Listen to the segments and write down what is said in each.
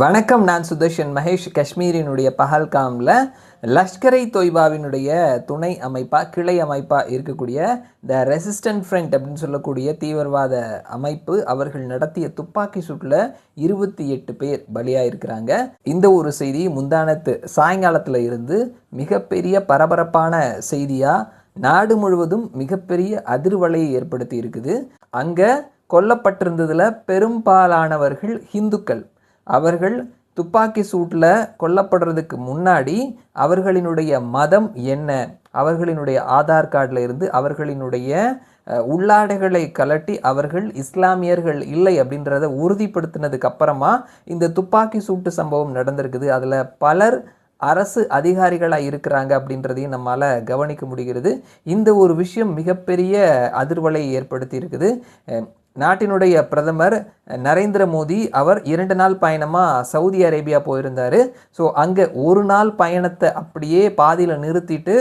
வணக்கம் நான் சுதர்ஷன் மகேஷ். காஷ்மீரினுடைய பஹல்காமில் லஷ்கரை தொய்பாவினுடைய துணை அமைப்பாக கிளை அமைப்பாக இருக்கக்கூடிய த ரெசிஸ்டன்ட் ஃப்ரண்ட் அப்படின்னு சொல்லக்கூடிய தீவிரவாத அமைப்பு அவர்கள் நடத்திய துப்பாக்கி சூட்டில் இருபத்தி எட்டு பேர் பலியாக இருக்கிறாங்க இந்த ஒரு செய்தி முந்தானத்து சாயங்காலத்தில் இருந்து மிகப்பெரிய பரபரப்பான செய்தியாக நாடு முழுவதும் மிகப்பெரிய அதிர்வலையை ஏற்படுத்தி இருக்குது அங்கே கொல்லப்பட்டிருந்ததில் பெரும்பாலானவர்கள் ஹிந்துக்கள். அவர்கள் துப்பாக்கி சூட்டில் கொல்லப்படுறதுக்கு முன்னாடி அவர்களினுடைய மதம் என்ன? அவர்களினுடைய ஆதார் கார்டில் இருந்து அவர்களினுடைய உள்ளாடைகளை கலட்டி அவர்கள் இஸ்லாமியர்கள் இல்லை அப்படின்றத உறுதிப்படுத்தினதுக்கு அப்புறமா இந்த துப்பாக்கி சூட்டு சம்பவம் நடந்திருக்குது. அதில் பலர் அரசு அதிகாரிகளாக இருக்கிறாங்க அப்படின்றதையும் நம்மால் கவனிக்க முடிகிறது. இந்த ஒரு விஷயம் மிகப்பெரிய அதிர்வலை ஏற்படுத்தி இருக்குது நாட்டினுடைய பிரதமர் நரேந்திர மோடி அவர் இரண்டு நாள் பயணமாக சவுதி அரேபியா போயிருந்தார். ஸோ அங்கே ஒரு நாள் பயணத்தை அப்படியே பாதியில் நிறுத்திட்டு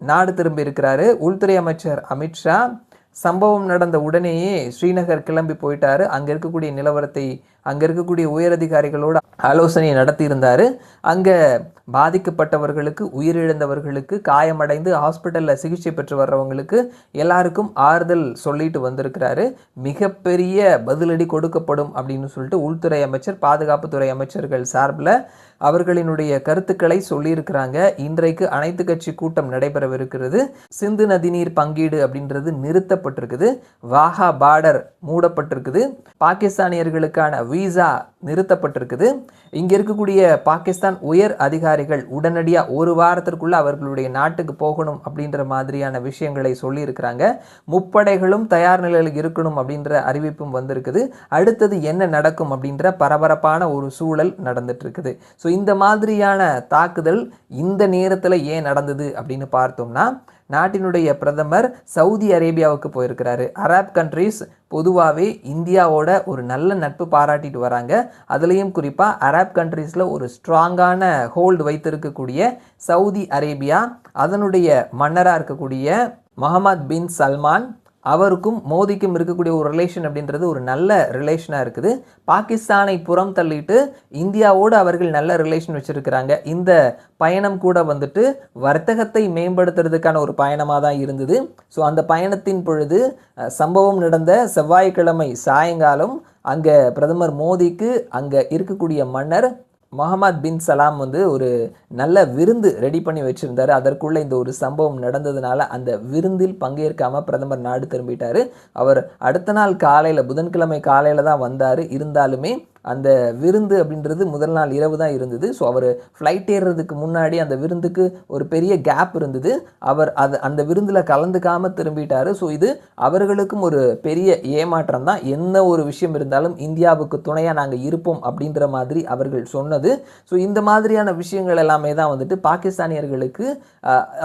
நாடு திரும்பி இருக்கிறாரு. உள்துறை அமைச்சர் அமித்ஷா சம்பவம் நடந்த உடனேயே ஸ்ரீநகர் கிளம்பி போயிட்டாரு. அங்கே இருக்கக்கூடிய நிலவரத்தை அங்கே இருக்கக்கூடிய உயரதிகாரிகளோடு ஆலோசனை நடத்தியிருந்தார். அங்கே பாதிக்கப்பட்டவர்களுக்கு உயிரிழந்தவர்களுக்கு காயமடைந்து ஹாஸ்பிட்டலில் சிகிச்சை பெற்று வர்றவங்களுக்கு எல்லாருக்கும் ஆறுதல் சொல்லிட்டு வந்திருக்கிறாரு. மிகப்பெரிய பதிலடி கொடுக்கப்படும் அப்படின்னு சொல்லிட்டு உள்துறை அமைச்சர் பாதுகாப்புத்துறை அமைச்சர்கள் சார்பில் அவர்களினுடைய கருத்துக்களை சொல்லியிருக்கிறாங்க. இன்றைக்கு அனைத்து கட்சி கூட்டம் நடைபெறவிருக்கிறது. சிந்து நதிநீர் பங்கீடு அப்படின்றது நிறுத்தப்பட்டிருக்குது. வாகா பார்டர் மூடப்பட்டிருக்குது. பாகிஸ்தானியர்களுக்கான வீசா நிறுத்தப்பட்டிருக்குது. இங்கே இருக்கக்கூடிய பாகிஸ்தான் உயர் அதிகாரிகள் உடனடியாக ஒரு வாரத்திற்குள்ள அவர்களுடைய நாட்டுக்கு போகணும் அப்படின்ற மாதிரியான விஷயங்களை சொல்லியிருக்கிறாங்க. முப்படைகளும் தயார் நிலையில் இருக்கணும் அப்படின்ற அறிவிப்பும் வந்திருக்குது. அடுத்தது என்ன நடக்கும் அப்படின்ற பரபரப்பான ஒரு சூழல் நடந்துட்டு இருக்குது ஸோ இந்த மாதிரியான தாக்குதல் இந்த நேரத்தில் ஏன் நடந்தது அப்படின்னு பார்த்தோம்னா நாட்டினுடைய பிரதமர் சவுதி அரேபியாவுக்கு போயிருக்கிறாரு. அராப் கண்ட்ரீஸ் பொதுவாகவே இந்தியாவோட ஒரு நல்ல நட்பு பாராட்டிட்டு வராங்க. அதுலேயும் குறிப்பாக அராப் கண்ட்ரீஸில் ஒரு ஸ்ட்ராங்கான ஹோல்டு வைத்திருக்கக்கூடிய சவுதி அரேபியா அதனுடைய மன்னராக இருக்கக்கூடிய முகமது பின் சல்மான் அவருக்கும் மோதிக்கும் இருக்கக்கூடிய ஒரு ரிலேஷன் அப்படின்றது ஒரு நல்ல ரிலேஷனாக இருக்குது. பாகிஸ்தானை புறம் தள்ளிட்டு இந்தியாவோடு அவர்கள் நல்ல ரிலேஷன் வச்சுருக்கிறாங்க. இந்த பயணம் கூட வந்துட்டு வர்த்தகத்தை மேம்படுத்துறதுக்கான ஒரு பயணமாக தான் இருந்தது. ஸோ அந்த பயணத்தின் பொழுது சம்பவம் நடந்த செவ்வாய்க்கிழமை சாயங்காலம் அங்கே பிரதமர் மோடிக்கு அங்கே இருக்கக்கூடிய மன்னர் முகமது பின் சலாம் வந்து ஒரு நல்ல விருந்து ரெடி பண்ணி வச்சுருந்தாரு. அதற்குள்ளே இந்த ஒரு சம்பவம் நடந்ததுனால அந்த விருந்தில் பங்கேற்காம பிரதமர் நாடு திரும்பிட்டார். அவர் அடுத்த நாள் காலையில் புதன்கிழமை காலையில் தான் வந்தார். இருந்தாலுமே அந்த விருந்து அப்படின்றது முதல் நாள் இரவு தான் இருந்தது. ஸோ அவர் ஃப்ளைட் ஏறுறதுக்கு முன்னாடி அந்த விருந்துக்கு ஒரு பெரிய கேப் இருந்தது. அவர் அது அந்த விருந்தில் கலந்துக்காமல் திரும்பிட்டார். ஸோ இது அவர்களுக்கும் ஒரு பெரிய ஏமாற்றம் தான். என்ன ஒரு விஷயம் இருந்தாலும் இந்தியாவுக்கு துணையாக நாங்கள் இருப்போம் அப்படின்ற மாதிரி அவர்கள் சொன்னது. ஸோ இந்த மாதிரியான விஷயங்கள் எல்லாமே தான் வந்துட்டு பாகிஸ்தானியர்களுக்கு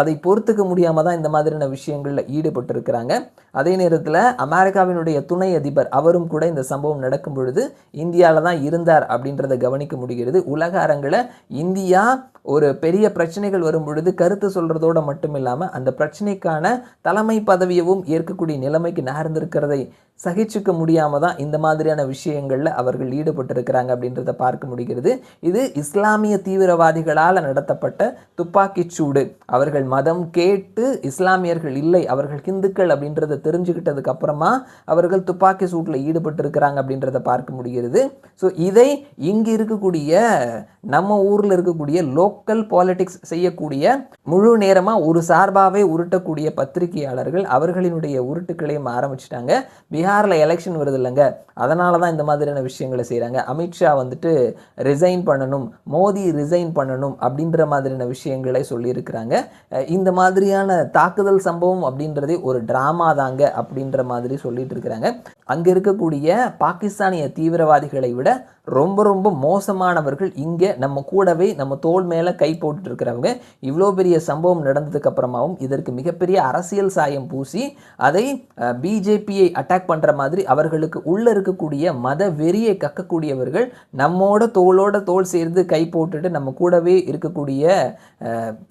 அதை பொறுத்துக்க முடியாமல் தான் இந்த மாதிரியான விஷயங்களில் ஈடுபட்டிருக்கிறாங்க. அதே நேரத்தில் அமெரிக்காவினுடைய துணை அதிபர் அவரும் கூட இந்த சம்பவம் நடக்கும் பொழுது இந்தியாவில் தான் இருந்தார் அப்படின்றத கவனிக்க முடிகிறது. உலக அரங்கில் இந்தியா ஒரு பெரிய பிரச்சனைகள் வரும் பொழுது கருத்து சொல்கிறதோட மட்டும் இல்லாமல் அந்த பிரச்சனைக்கான தலைமை பதவியவும் ஏற்கக்கூடிய நிலைமைக்கு நகர்ந்திருக்கிறதை சகிச்சுக்க முடியாமல் தான் இந்த மாதிரியான விஷயங்களில் அவர்கள் ஈடுபட்டிருக்கிறாங்க அப்படின்றத பார்க்க முடிகிறது. இது இஸ்லாமிய தீவிரவாதிகளால் நடத்தப்பட்ட துப்பாக்கிச் சூடு. அவர்கள் மதம் கேட்டு இஸ்லாமியர்கள் இல்லை அவர்கள் ஹிந்துக்கள் அப்படின்றத தெரிஞ்சுக்கிட்டதுக்கு அப்புறமா அவர்கள் துப்பாக்கி சூட்டில் ஈடுபட்டிருக்கிறாங்க அப்படின்றத பார்க்க முடிகிறது. ஸோ இதை இங்கே இருக்கக்கூடிய நம்ம ஊரில் இருக்கக்கூடிய லோக்கல் பாலிடிக்ஸ் செய்யக்கூடிய முழு நேரமாக ஒரு சார்பாகவே உருட்டக்கூடிய பத்திரிகையாளர்கள் அவர்களினுடைய உருட்டுக்களையும் ஆரம்பிச்சிட்டாங்க. பீகாரில் எலெக்ஷன் வருது இல்லைங்க. அதனால தான் இந்த மாதிரியான விஷயங்களை செய்கிறாங்க அமித்ஷா வந்துட்டு ரிசைன் பண்ணணும் மோடி ரிசைன் பண்ணணும் அப்படின்ற மாதிரியான விஷயங்களை சொல்லியிருக்கிறாங்க. இந்த மாதிரியான தாக்குதல் சம்பவம் அப்படின்றதே ஒரு ட்ராமா தாங்க அப்படின்ற மாதிரி சொல்லிட்டு இருக்கிறாங்க. அங்கே இருக்கக்கூடிய பாகிஸ்தானிய தீவிரவாதிகளை விட ரொம்ப ரொம்ப மோசமானவர்கள் இங்கே நம்ம கூடவே நம்ம தோல் மேலே கை போட்டுட்டு இருக்கிறவங்க இவ்வளோ பெரிய சம்பவம் நடந்ததுக்கு அப்புறமாவும் இதற்கு மிகப்பெரிய அரசியல் சாயம் பூசி அதை பிஜேபியை அட்டாக் பண்ணுற மாதிரி அவர்களுக்கு உள்ளே இருக்கக்கூடிய மத வெறியை கக்கக்கூடியவர்கள் நம்மோட தோளோட தோல் சேர்ந்து கை போட்டுட்டு நம்ம கூடவே இருக்கக்கூடிய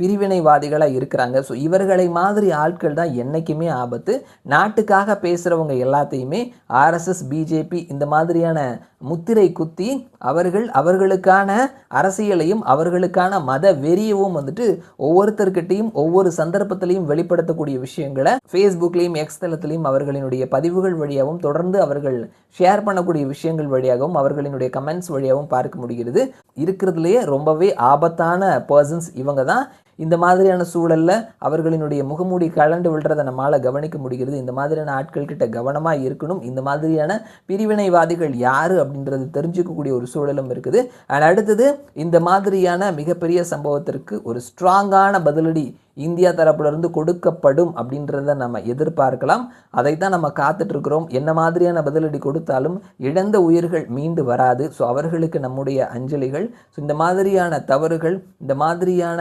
பிரிவினைவாதிகளாக இருக்கிறாங்க. ஸோ இவர்களை மாதிரி ஆட்கள் தான் என்றைக்குமே ஆபத்து. நாட்டுக்காக பேசுகிறவங்க எல்லாத்தையுமே ஆர்எஸ்எஸ் பிஜேபி இந்த மாதிரியான முத்திரை குத்தி அவர்கள் அவர்களுக்கான அரசியலையும் அவர்களுக்கான மத வெறியவும் வந்துட்டு ஒவ்வொருத்தர்கிட்டையும் ஒவ்வொரு சந்தர்ப்பத்திலையும் வெளிப்படுத்தக்கூடிய விஷயங்களை ஃபேஸ்புக்லேயும் எக்ஸ் தளத்திலையும் அவர்களினுடைய பதிவுகள் வழியாகவும் தொடர்ந்து அவர்கள் ஷேர் பண்ணக்கூடிய விஷயங்கள் வழியாகவும் அவர்களினுடைய கமெண்ட்ஸ் வழியாகவும் பார்க்க முடிகிறது. இருக்கிறதுலையே ரொம்பவே ஆபத்தான பர்சன்ஸ் இவங்க தான். இந்த மாதிரியான சூழலில் அவர்களினுடைய முகமூடி கலண்டு விழுறதை நம்மளால் கவனிக்க முடிகிறது. இந்த மாதிரியான ஆட்கள் கிட்ட கவனமாக இருக்கணும். இந்த மாதிரியான பிரிவினைவாதிகள் யார் அப்படின்றது தெரிஞ்சுக்கக்கூடிய ஒரு சூழலும் இருக்குது. அண்ட் அடுத்தது இந்த மாதிரியான மிகப்பெரிய சம்பவத்திற்கு ஒரு ஸ்ட்ராங்கான பதிலடி இந்தியா தரப்புலேருந்து கொடுக்கப்படும் அப்படின்றத நம்ம எதிர்பார்க்கலாம். அதை தான் நம்ம காத்துட்ருக்கிறோம். என்ன மாதிரியான பதிலடி கொடுத்தாலும் இழந்த உயிர்கள் மீண்டு வராது. ஸோ அவர்களுக்கு நம்முடைய அஞ்சலிகள். ஸோ இந்த மாதிரியான தவறுகள் இந்த மாதிரியான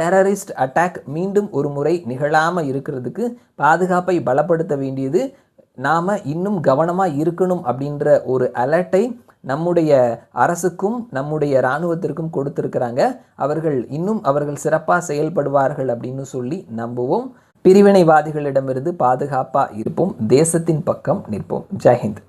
டெரரிஸ்ட் அட்டாக் மீண்டும் ஒரு முறை நிகழாமல் இருக்கிறதுக்கு பாதுகாப்பை பலப்படுத்த வேண்டியது நாம் இன்னும் கவனமாக இருக்கணும் அப்படின்ற ஒரு அலர்ட்டை நம்முடைய அரசுக்கும் நம்முடைய இராணுவத்திற்கும் கொடுத்திருக்கிறாங்க. அவர்கள் இன்னும் அவர்கள் சிறப்பாக செயல்படுவார்கள் அப்படின்னு சொல்லி நம்புவோம். பிரிவினைவாதிகளிடமிருந்து பாதுகாப்பாக இருப்போம். தேசத்தின் பக்கம் நிற்போம். ஜெய்ஹிந்த்